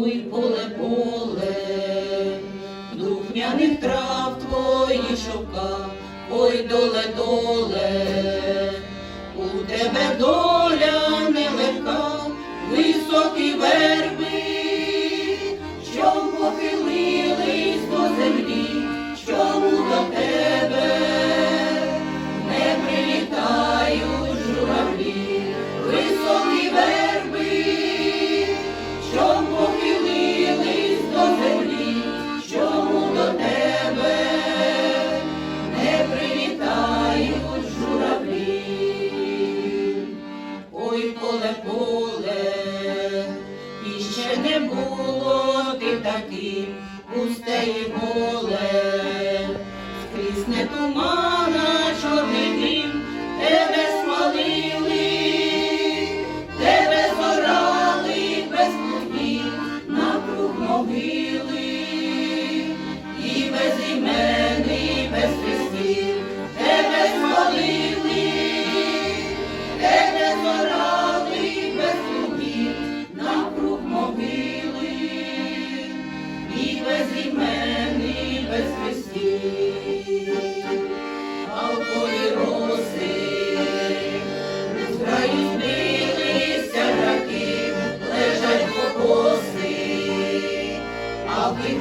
Ой, поле, поле, духняних трав твої шовка, ой, доле, доле, у тебе доле. не було ти таким, пусте його.